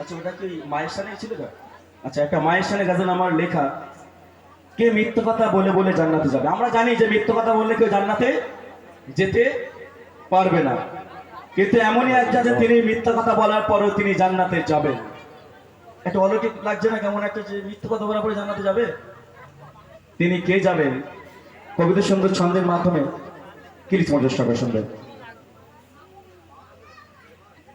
আচ্ছা ওটা কি মায়ের সানে ছিল আচ্ছা একটা মায়ের সানে গাজন আমার লেখা, কে মিথ্যা কথা বলে বলে জান্নাতে যাবে? আমরা জানি যে মিথ্যা কথা বললে কেউ জান্নাতে যেতে পারবে না। কিন্তু এমনই একজন যে তিনি মিথ্যা কথা বলার পরেও তিনি জান্নাতে যাবেন। একটা অলৌকিক লাগছে না? কেমন একটা যে মিথ্যা কথা বলার পরে জান্নাতে যাবে? তিনি কে যাবেন? কবিতা সুন্দর ছন্দের মাধ্যমে, কি লিখতে চেষ্টা করে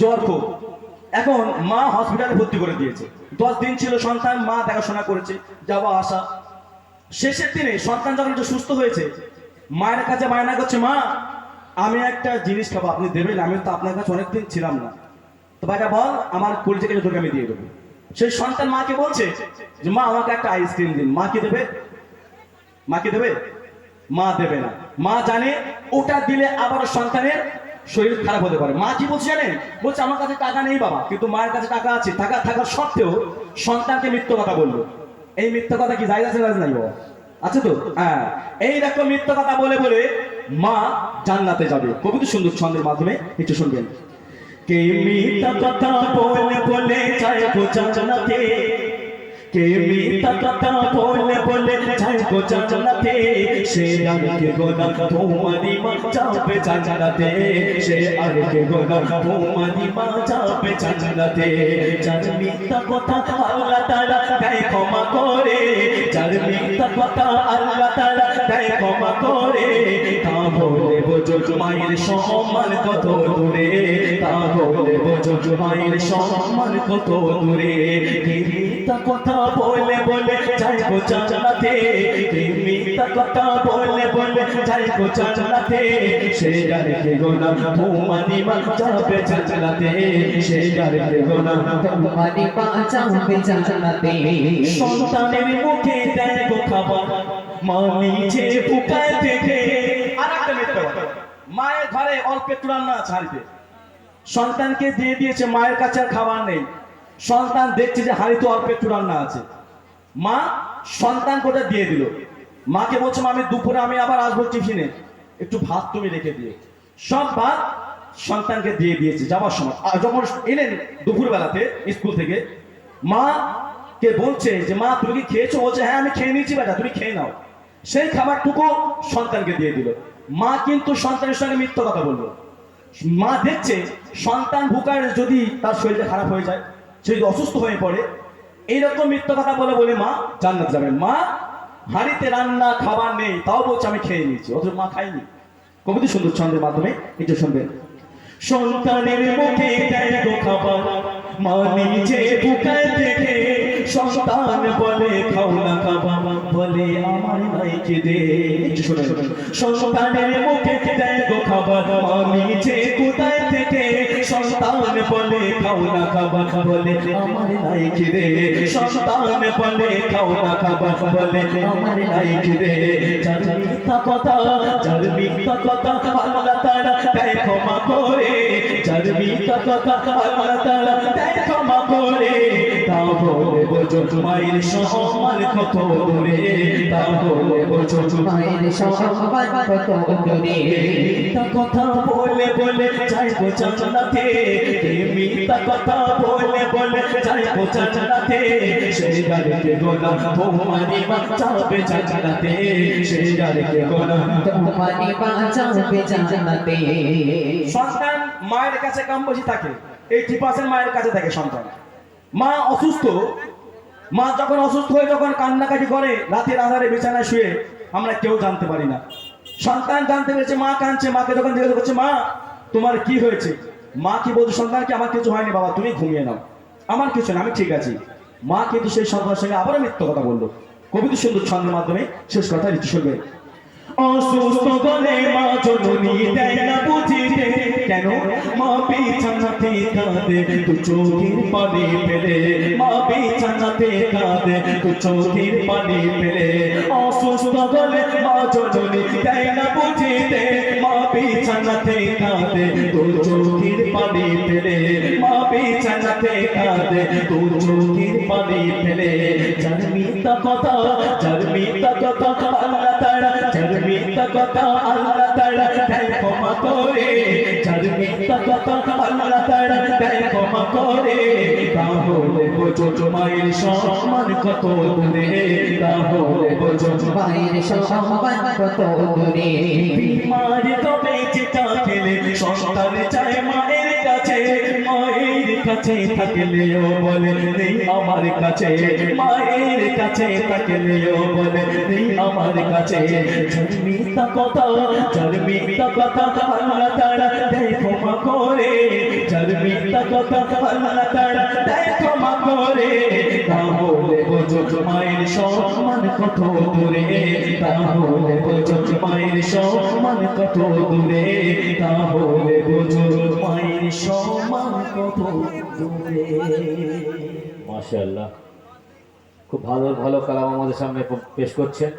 জ্বর খুব। এখন মা হসপিটালে ভর্তি করে দিয়েছে। দশ দিন ছিল সন্তান, মা দেখাশোনা করেছে, যাওয়া, আসা। শেষের দিনে সন্তান যখন একটু সুস্থ হয়েছে, মায়ের কাছে বায়না করছে, মা, আমি একটা জিনিস খাব, আপনি দেবেন আমি তো আপনার কাছে অনেকদিন ছিলাম না। তো বাবা বল, আমার কেটে তোকে আমি দিয়ে দেবো। সেই সন্তান মাকে বলছে যে, মা, আমাকে একটা আইসক্রিম দিন। মা কি দেবে? মা কি দেবে? মা দেবে না। মা জানে, ওটা দিলে আবার সন্তানের শরীর খারাপ হতে পারে। মা কি বলছে জানেন? বলছে, আমার কাছে টাকা নেই বাবা, কিন্তু মায়ের কাছে টাকা আছে। টাকা থাকার সত্ত্বেও সন্তানকে মিথ্য কথা বলল। এই মিথ্যা কথা কি জায়গা আছে নাই বাবা? আছে তো? হ্যাঁ। এই দেখো মিথ্যা কথা বলে বলে মা জান্নাতে যাবে। কবিতা সুন্দর ছন্দের মাধ্যমে একটু শুনবেন। কে মিথ্যা কথা বলে বলে গো জান্নাতে? কে মিথ্যা কথা বলে বলে যায় গো জান্নাতে? সে আর কে গোনা তোমারি মা যাবে জান্নাতে। সে আর কে গোনা তোমারি মা যাবে জান্নাতে। যার মিথ্যা কথা আল্লাহ তাআলা দেয় ক্ষমা করে, যার মিথ্যা কথা আল্লাহ তাআলা দেয় ক্ষমা করে, তা বলে বোঝো মায়ের সম্মান কত দূরে। তা বলে বোঝো মায়ের সম্মান কত দূরে কথা বলে বলে যাই গো জান্নাতে কথা বলে বলে যাই গো জান্নাতে সে জানে কে গোনা তোমানি মা যাবে সে জানে কে গোনা তোমারি বাঁচাবে জান্নাতে সন্তানের মুখে দেয় খাবার মা নিজে ফুকায় থেকে আর একটা মিথ্যা মায়ের ঘরে অল্প একটু রান্না হাঁড়িতে সন্তানকে দিয়ে দিয়েছে, মায়ের কাছে আর খাবার নেই। সন্তান দেখছে যে হাঁড়িতে অল্প একটু রান্না আছে। মা সন্তান কোটা দিয়ে দিল। মাকে বলছে, মা, আমি দুপুরে আমি আবার আসব টিফিনে। একটু ভাত তুমি রেখে দিয়ে সব ভাত সন্তানকে দিয়ে দিয়েছে যাওয়ার সময়। আর যখন এলেন দুপুর বেলাতে স্কুল থেকে, মা কে বলছে যে, মা, তুমি কি খেয়েছো? বলছে হ্যাঁ আমি খেয়ে নিয়েছি বেটা, তুমি খেয়ে নাও। সেই খাবারটুকু সন্তানকে দিয়ে দিল। মা কিন্তু সন্তানের সঙ্গে মিথ্যা কথা বলল। মা দেখছে সন্তান ভুকার যদি তার শরীরটা খারাপ হয়ে যায়, সে যদি অসুস্থ হয়ে পড়ে, এইরকম মিথ্যা কথা বলে বলে মা জান্নাত যাবে। মা, হাড়িতে রান্না, খাবার নেই, তাও বলছে আমি খেয়ে নিয়েছি, অথচ মা খাইনি কবিতা সুন্দর ছন্দের মাধ্যমে একটু শুনবেন সন্তানের মুখে খাবার, মা নিজে থেকে সন্তান বলে খাও না খাবা বলে আমার নাই শুনেন সন্তানের মুখে দেয় গো খাবার মা নিজে কোথায় থেকে সন্তান বলে খাও না খাবা বলে আমার নাই খেদে সন্তান বলে খাও না খাবা বলে আমার নাই খেদে যার কথা, যার মিথ্যা কথা আল্লাহ তাআলা দেয় ক্ষমা করে। যার মিথ্যা কথা আল্লাহ করে তা মায়ের কত দূরে তা কত দূরে মিথ্যা কথা বলে বলে মিথ্যা কথা বলে বলে সেই গাড়িতে তোমারি বাঁচাবে সেই গাড়িতে তোমারি বাঁচাবে সন্তান মায়ের কাছে কম বেশি থাকে, এইটি পার্সেন্ট মায়ের কাছে থাকে সন্তান। মা অসুস্থ। মা যখন অসুস্থ হয়ে যখন কান্নাকাটি করে, রাতের আধারে বিছানায় শুয়ে আমরা কেউ জানতে পারি না। সন্তান জানতে পেরেছে, মা কাঁদছে, মাকে যখন জিজ্ঞাসা করছে, মা, তোমার কি হয়েছে? মা কি বলছে সন্তানকে আমার কিছু হয়নি বাবা, তুমি ঘুমিয়ে নাও। আমার কিছু না, আমি ঠিক আছি। মা কিন্তু সেই সন্তানের সঙ্গে আবারও মিথ্য কথা বলল। কবিতা সুন্দর ছন্দের মাধ্যমে শেষ কথা ঋতু শুনবে। অসুস্থ বলে মা জননী দেয় না বুঝিতে। কেন? মা বিছানাতে কাঁদে, দু চোখের পানি ফেলে। মা বিছানাতে কাঁদে, দু চোখের পানি ফেলে। অসুস্থ গলে মা জননী দেয় না বুঝিতে। মা বিছানাতে কাঁদে, দু চোখের পানি ফেলে। মা বিছানাতে কাঁদে, দু চোখের পানি ফেলে। যার মিথ্যা কথা যার মিথ্যা কথা, আল্লাহ তারা মিথ্যা কথা আল্লাহ তারা দেয় ক্ষমা করে। সম্মান কত দূরে। তাহলে বোঝো মায়ের সম্মান কত দূরে। বিমারি তবে যেটা খেলে সন্তান চায় মায়ের কাছে থাকলেও বলে নেই, আমার কাছে। মায়ের কাছে থাকলেও বলে নেই, আমার কাছে। জন্মিতা কথা জন্মিতা কথা, আল্লাহ তারা দেয় ক্ষমা করে। জন্মিতা কথা, আল্লাহ তারা দেয় ক্ষমা করে। তাহলে বোঝো মায়ের সম্মান কত দূরে। তাহলে বোঝো মায়ের সম্মান কত দূরে। দূরে মাশাআল্লাহ। খুব ভালো ভালো কালাম আমাদের সামনে পেশ করছেন।